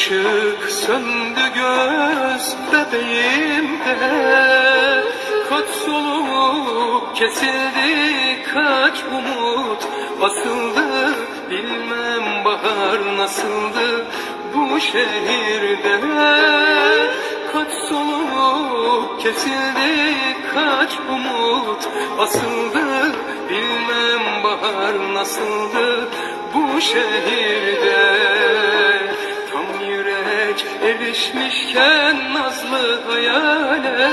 ışık söndü göz bebeğimde. Kaç soluk kesildi kaç umut. Basıldı Bilmem bahar nasıldı bu şehirde. Kaç soluk kesildi kaç umut. Basıldı Bilmem bahar nasıldı bu şehirde erişmişken nazlı hayale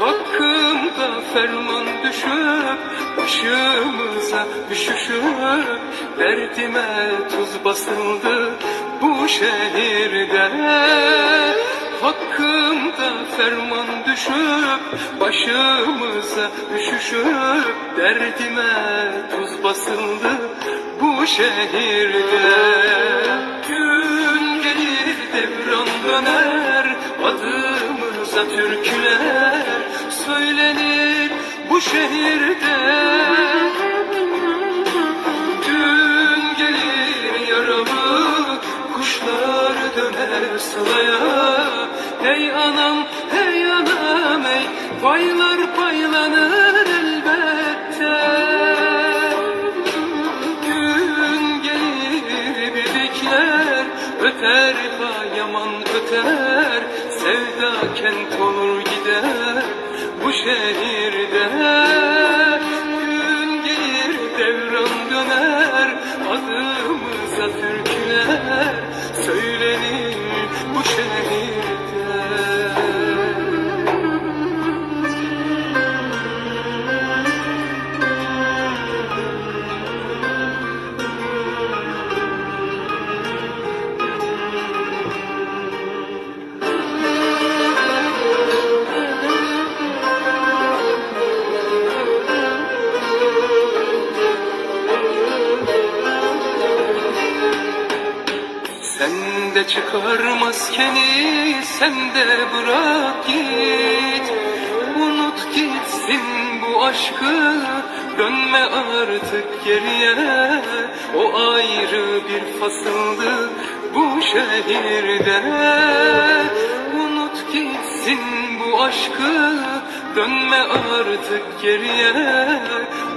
Hakkımda ferman düşüp başımıza üşüşüp Derdime tuz basıldı bu şehirde. Hakkımda ferman düşüp başımıza üşüşüp Derdime tuz basıldı bu şehirde adımıza türküler Söylenir bu şehirde. Gün gelir yaralı kuşlar döner sılaya Hey anam hey anam hey paylar paylanır elbette. Gün gelir bebekler öter yaman öter Sevda kent olur gider bu şehirde de çıkar maskeni, sen de bırak git. Unut gitsin bu aşkı, dönme artık geriye. O ayrı bir fasıldı bu şehirde. Unut gitsin bu aşkı, dönme artık geriye.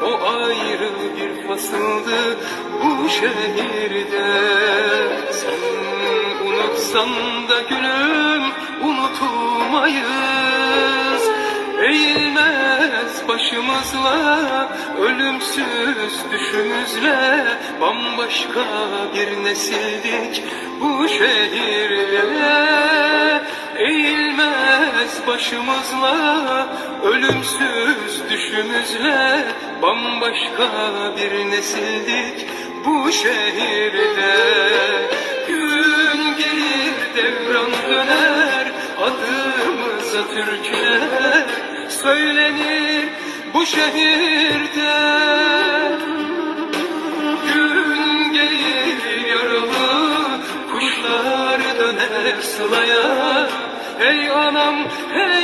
O ayrı bir fasıldı bu şehirde. Sen unutsan da gülüm unutulmayız Eğilmez başımızla ölümsüz düşümüzle. Bambaşka bir nesildik bu şehirde Eğilmez başımızla ölümsüz düşümüzle. Bambaşka bir nesildik bu şehirde devran döner adımıza türküler Söylenir bu şehirde. Gün gelir yaralı kuşlar döner sılaya. Hey anam hey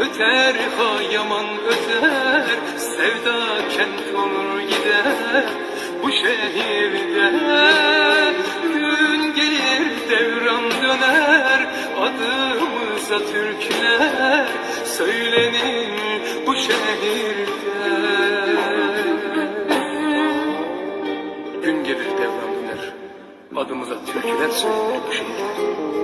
öter ha yaman öter Sevda kent olur gider bu şehirde. Gün gelir devran döner adımıza türküler Söylenir bu şehirde. Gün gelir devran döner adımıza türküler söylenir bu şehirde